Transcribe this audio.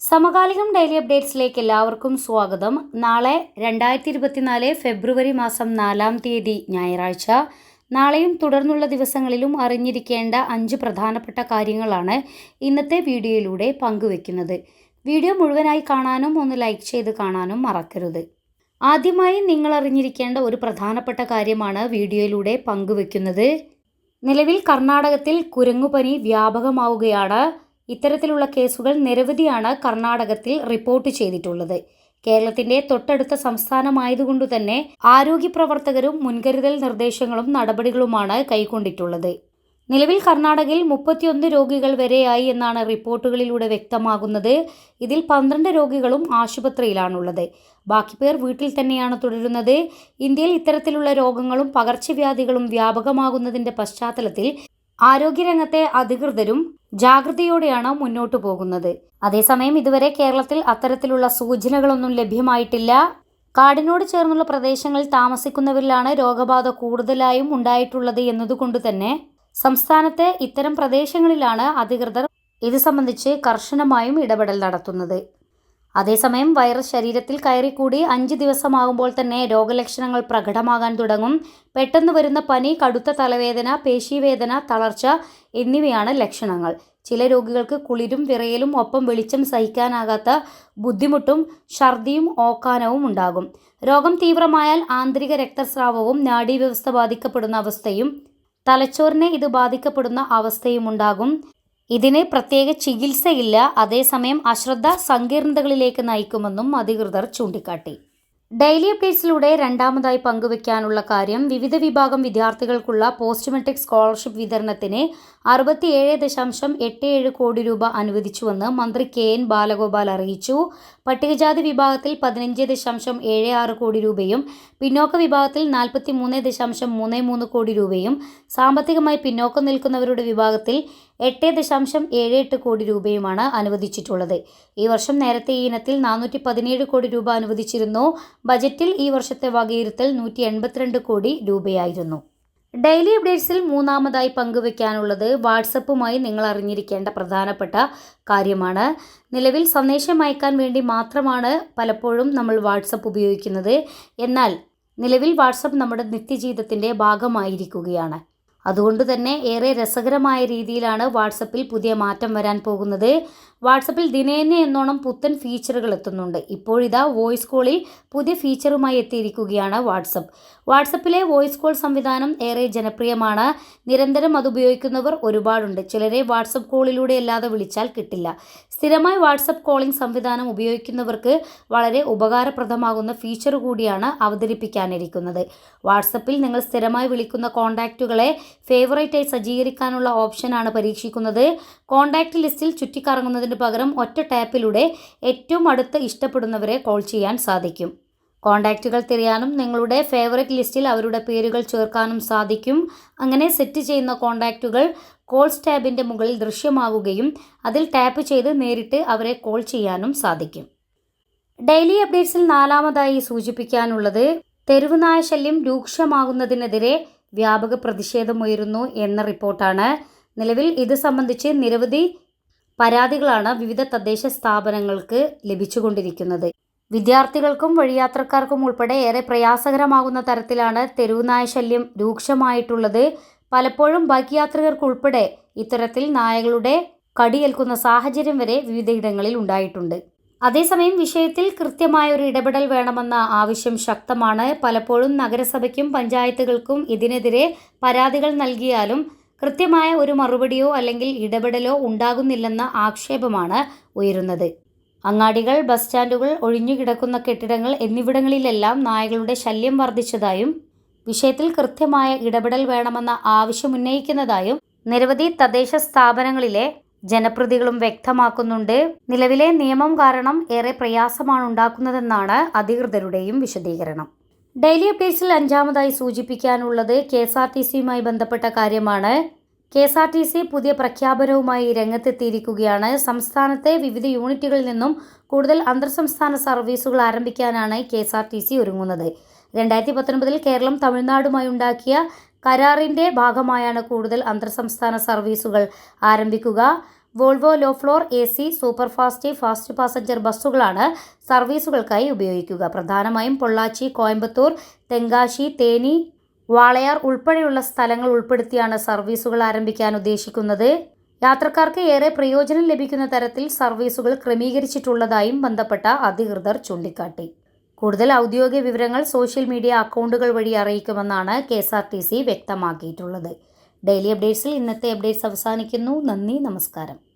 സമകാലികം ഡെയിലി അപ്ഡേറ്റ്സിലേക്ക് എല്ലാവർക്കും സ്വാഗതം. നാളെ രണ്ടായിരത്തി ഇരുപത്തിനാല് ഫെബ്രുവരി മാസം നാലാം തീയതി ഞായറാഴ്ച. നാളെയും തുടർന്നുള്ള ദിവസങ്ങളിലും അറിഞ്ഞിരിക്കേണ്ട അഞ്ച് പ്രധാനപ്പെട്ട കാര്യങ്ങളാണ് ഇന്നത്തെ വീഡിയോയിലൂടെ പങ്കുവെക്കുന്നത്. വീഡിയോ മുഴുവനായി കാണാനും ഒന്ന് ലൈക്ക് ചെയ്ത് കാണാനും മറക്കരുത്. ആദ്യമായി നിങ്ങൾ അറിഞ്ഞിരിക്കേണ്ട ഒരു പ്രധാനപ്പെട്ട കാര്യമാണ് വീഡിയോയിലൂടെ പങ്കുവെക്കുന്നത്. നിലവിൽ കർണാടകത്തിൽ കുരങ്ങുപനി വ്യാപകമാവുകയാണ്. ഇത്തരത്തിലുള്ള കേസുകൾ നിരവധിയാണ് കർണാടകത്തിൽ റിപ്പോർട്ട് ചെയ്തിട്ടുള്ളത്. കേരളത്തിന്റെ തൊട്ടടുത്ത സംസ്ഥാനമായതുകൊണ്ട് തന്നെ ആരോഗ്യ പ്രവർത്തകരും മുൻകരുതൽ നിർദ്ദേശങ്ങളും നടപടികളുമാണ് കൈക്കൊണ്ടിട്ടുള്ളത്. നിലവിൽ കർണാടകയിൽ മുപ്പത്തിയൊന്ന് രോഗികൾ വരെയായി എന്നാണ് റിപ്പോർട്ടുകളിലൂടെ വ്യക്തമാകുന്നത്. ഇതിൽ പന്ത്രണ്ട് രോഗികളും ആശുപത്രിയിലാണുള്ളത്. ബാക്കി പേർ വീട്ടിൽ തന്നെയാണ് തുടരുന്നത്. ഇന്ത്യയിൽ ഇത്തരത്തിലുള്ള രോഗങ്ങളും പകർച്ചവ്യാധികളും വ്യാപകമാകുന്നതിന്റെ പശ്ചാത്തലത്തിൽ ആരോഗ്യരംഗത്തെ അധികൃതരും ജാഗ്രതയോടെയാണ് മുന്നോട്ടു പോകുന്നത്. അതേസമയം ഇതുവരെ കേരളത്തിൽ അത്തരത്തിലുള്ള സൂചനകളൊന്നും ലഭ്യമായിട്ടില്ല. കാടിനോട് ചേർന്നുള്ള പ്രദേശങ്ങളിൽ താമസിക്കുന്നവരിലാണ് രോഗബാധ കൂടുതലായും ഉണ്ടായിട്ടുള്ളത് എന്നതുകൊണ്ട് തന്നെ സംസ്ഥാനത്തെ ഇത്തരം പ്രദേശങ്ങളിലാണ് അധികൃതർ ഇത് സംബന്ധിച്ച് കർശനമായും ഇടപെടൽ നടത്തുന്നത്. അതേസമയം വൈറസ് ശരീരത്തിൽ കയറിക്കൂടി അഞ്ച് ദിവസമാകുമ്പോൾ തന്നെ രോഗലക്ഷണങ്ങൾ പ്രകടമാകാൻ തുടങ്ങും. പെട്ടെന്ന് വരുന്ന പനി കടുത്ത തലവേദന പേശിവേദന തളർച്ച എന്നിവയാണ് ലക്ഷണങ്ങൾ. ചില രോഗികൾക്ക് കുളിരും വിറയലും ഒപ്പം വെളിച്ചം സഹിക്കാനാകാത്ത ബുദ്ധിമുട്ടും ഛർദിയും ഓക്കാനവും ഉണ്ടാകും. രോഗം തീവ്രമായാൽ ആന്തരിക രക്തസ്രാവവും നാഡീവ്യവസ്ഥ ബാധിക്കപ്പെടുന്ന അവസ്ഥയും തലച്ചോറിനെ ഇത് ബാധിക്കപ്പെടുന്ന അവസ്ഥയും ഉണ്ടാകും. ഇതിന് പ്രത്യേക ചികിത്സയില്ല. അതേസമയം അശ്രദ്ധ സങ്കീർണതകളിലേക്ക് നയിക്കുമെന്നും അധികൃതർ ചൂണ്ടിക്കാട്ടി. ഡെയിലി അപ്ഡേറ്റ്സിലൂടെ രണ്ടാമതായി പങ്കുവയ്ക്കാനുള്ള കാര്യം വിവിധ വിഭാഗം വിദ്യാർത്ഥികൾക്കുള്ള പോസ്റ്റ് മെട്രിക് സ്കോളർഷിപ്പ് വിതരണത്തിന് അറുപത്തിയേഴ് ദശാംശം എട്ട് ഏഴ് കോടി രൂപ അനുവദിച്ചുവെന്ന് മന്ത്രി കെ എൻ ബാലഗോപാൽ അറിയിച്ചു. പട്ടികജാതി വിഭാഗത്തിൽ പതിനഞ്ച് ദശാംശം ഏഴ് ആറ് കോടി രൂപയും പിന്നോക്ക വിഭാഗത്തിൽ നാൽപ്പത്തി മൂന്ന് ദശാംശം മൂന്ന് മൂന്ന് കോടി രൂപയും സാമ്പത്തികമായി പിന്നോക്കം നിൽക്കുന്നവരുടെ വിഭാഗത്തിൽ എട്ട് ദശാംശം ഏഴ് എട്ട് കോടി രൂപയുമാണ് അനുവദിച്ചിട്ടുള്ളത്. ഈ വർഷം നേരത്തെ ഈ ഇനത്തിൽ നാനൂറ്റി പതിനേഴ് കോടി രൂപ അനുവദിച്ചിരുന്നു. ബജറ്റിൽ ഈ വർഷത്തെ വകയിരുത്തൽ നൂറ്റി എൺപത്തിരണ്ട് കോടി രൂപയായിരുന്നു. ഡെയിലി അപ്ഡേറ്റ്സിൽ മൂന്നാമതായി പങ്കുവെക്കാനുള്ളത് വാട്സപ്പുമായി നിങ്ങൾ അറിഞ്ഞിരിക്കേണ്ട പ്രധാനപ്പെട്ട കാര്യമാണ്. നിലവിൽ സന്ദേശം അയക്കാൻ വേണ്ടി മാത്രമാണ് പലപ്പോഴും നമ്മൾ വാട്സപ്പ് ഉപയോഗിക്കുന്നത്. എന്നാൽ നിലവിൽ വാട്സപ്പ് നമ്മുടെ നിത്യജീവിതത്തിന്റെ ഭാഗമായിരിക്കുകയാണ്. അതുകൊണ്ട് തന്നെ ഏറെ രസകരമായ രീതിയിലാണ് വാട്സപ്പിൽ പുതിയ മാറ്റം വരാൻ പോകുന്നത്. വാട്സപ്പിൽ ദിനേന എന്നോണം പുത്തൻ ഫീച്ചറുകൾ എത്തുന്നുണ്ട്. ഇപ്പോഴിതാ വോയിസ് കോളിൽ പുതിയ ഫീച്ചറുമായി എത്തിയിരിക്കുകയാണ് വാട്സപ്പ്. വാട്സപ്പിലെ വോയിസ് കോൾ സംവിധാനം ഏറെ ജനപ്രിയമാണ്. നിരന്തരം അത് ഉപയോഗിക്കുന്നവർ ഒരുപാടുണ്ട്. ചിലരെ വാട്സപ്പ് കോളിലൂടെ അല്ലാതെ വിളിച്ചാൽ കിട്ടില്ല. സ്ഥിരമായി വാട്സപ്പ് കോളിംഗ് സംവിധാനം ഉപയോഗിക്കുന്നവർക്ക് വളരെ ഉപകാരപ്രദമാകുന്ന ഫീച്ചർ കൂടിയാണ് അവതരിപ്പിക്കാനിരിക്കുന്നത്. വാട്സപ്പിൽ നിങ്ങൾ സ്ഥിരമായി വിളിക്കുന്ന കോൺടാക്റ്റുകളെ ഫേവറേറ്റായി സജ്ജീകരിക്കാനുള്ള ഓപ്ഷനാണ് പരീക്ഷിക്കുന്നത്. കോൺടാക്റ്റ് ലിസ്റ്റിൽ ചുറ്റിക്കറങ്ങുന്നതിന് പകരം ഒറ്റ ടാപ്പിലൂടെ ഏറ്റവും അടുത്ത് ഇഷ്ടപ്പെടുന്നവരെ കോൾ ചെയ്യാൻ സാധിക്കും. കോൺടാക്റ്റുകൾ തിരയാനും നിങ്ങളുടെ ഫേവറേറ്റ് ലിസ്റ്റിൽ അവരുടെ പേരുകൾ ചേർക്കാനും സാധിക്കും. അങ്ങനെ സെറ്റ് ചെയ്യുന്ന കോൺടാക്റ്റുകൾ കോൾസ് ടാബിന്റെ മുകളിൽ ദൃശ്യമാവുകയും അതിൽ ടാപ്പ് ചെയ്ത് നേരിട്ട് അവരെ കോൾ ചെയ്യാനും സാധിക്കും. ഡെയിലി അപ്ഡേറ്റ്സിൽ നാലാമതായി സൂചിപ്പിക്കാനുള്ളത് തെരുവുനായ ശല്യം രൂക്ഷമാകുന്നതിനെതിരെ വ്യാപക പ്രതിഷേധമുയരുന്നു എന്ന റിപ്പോർട്ടാണ്. നിലവിൽ ഇത് സംബന്ധിച്ച് നിരവധി പരാതികളാണ് വിവിധ തദ്ദേശ സ്ഥാപനങ്ങൾക്ക് ലഭിച്ചുകൊണ്ടിരിക്കുന്നത്. വിദ്യാർത്ഥികൾക്കും വഴിയാത്രക്കാർക്കും ഉൾപ്പെടെ ഏറെ പ്രയാസകരമാകുന്ന തരത്തിലാണ് തെരുവുനായ ശല്യം രൂക്ഷമായിട്ടുള്ളത്. പലപ്പോഴും ബൈക്ക് യാത്രികർക്കുൾപ്പെടെ ഇത്തരത്തിൽ നായകളുടെ കടിയേൽക്കുന്ന സാഹചര്യം വരെ വിവിധയിടങ്ങളിൽ ഉണ്ടായിട്ടുണ്ട്. അതേസമയം വിഷയത്തിൽ കൃത്യമായ ഒരു ഇടപെടൽ വേണമെന്ന ആവശ്യം ശക്തമാണ്. പലപ്പോഴും നഗരസഭയ്ക്കും പഞ്ചായത്തുകൾക്കും ഇതിനെതിരെ പരാതികൾ നൽകിയാലും കൃത്യമായ ഒരു മറുപടിയോ അല്ലെങ്കിൽ ഇടപെടലോ ഉണ്ടാകുന്നില്ലെന്ന ആക്ഷേപമാണ് ഉയരുന്നത്. അങ്ങാടികൾ ബസ് സ്റ്റാൻഡുകൾ ഒഴിഞ്ഞുകിടക്കുന്ന കെട്ടിടങ്ങൾ എന്നിവിടങ്ങളിലെല്ലാം നായകളുടെ ശല്യം വർദ്ധിച്ചതായും വിഷയത്തിൽ കൃത്യമായ ഇടപെടൽ വേണമെന്ന ആവശ്യമുന്നയിക്കുന്നതായും നിരവധി തദ്ദേശ സ്ഥാപനങ്ങളിലെ ജനപ്രതികളും വ്യക്തമാക്കുന്നുണ്ട്. നിലവിലെ നിയമം കാരണം ഏറെ പ്രയാസമാണ് ഉണ്ടാക്കുന്നതെന്നാണ് അധികൃതരുടെയും വിശദീകരണം. ഡെയിലി അപ്ഡേറ്റ്സിൽ അഞ്ചാമതായി സൂചിപ്പിക്കാനുള്ളത് കെ എസ് ആർ ടി സിയുമായി ബന്ധപ്പെട്ട കാര്യമാണ്. K S R T C പുതിയ പ്രഖ്യാപനവുമായി രംഗത്തെത്തിയിരിക്കുകയാണ്. സംസ്ഥാനത്തെ വിവിധ യൂണിറ്റുകളിൽ നിന്നും കൂടുതൽ അന്തർ സംസ്ഥാന സർവീസുകൾ ആരംഭിക്കാനാണ് K S R T C ഒരുങ്ങുന്നത്. രണ്ടായിരത്തി പത്തൊൻപതിൽ കേരളം തമിഴ്നാടുമായി ഉണ്ടാക്കിയ കരാറിന്റെ ഭാഗമായാണ് കൂടുതൽ അന്തർ സംസ്ഥാന സർവീസുകൾ ആരംഭിക്കുക. Volvo low floor A C super fast passenger ബസ്സുകളാണ് സർവീസുകൾക്കായി ഉപയോഗിക്കുക. പ്രധാനമായും പൊള്ളാച്ചി കോയമ്പത്തൂർ തെങ്കാശി തേനി വാളയാർ ഉൾപ്പെടെയുള്ള സ്ഥലങ്ങൾ ഉൾപ്പെടുത്തിയാണ് സർവീസുകൾ ആരംഭിക്കാൻ ഉദ്ദേശിക്കുന്നത്. യാത്രക്കാർക്ക് ഏറെ പ്രയോജനം ലഭിക്കുന്ന തരത്തിൽ സർവീസുകൾ ക്രമീകരിച്ചിട്ടുള്ളതായും ബന്ധപ്പെട്ട അധികൃതർ ചൂണ്ടിക്കാട്ടി. കൂടുതൽ ഔദ്യോഗിക വിവരങ്ങൾ സോഷ്യൽ മീഡിയ അക്കൗണ്ടുകൾ വഴി അറിയിക്കുമെന്നാണ് കെ വ്യക്തമാക്കിയിട്ടുള്ളത്. ഡെയിലി അപ്ഡേറ്റ്സിൽ ഇന്നത്തെ അപ്ഡേറ്റ്സ് അവസാനിക്കുന്നു. നന്ദി നമസ്കാരം.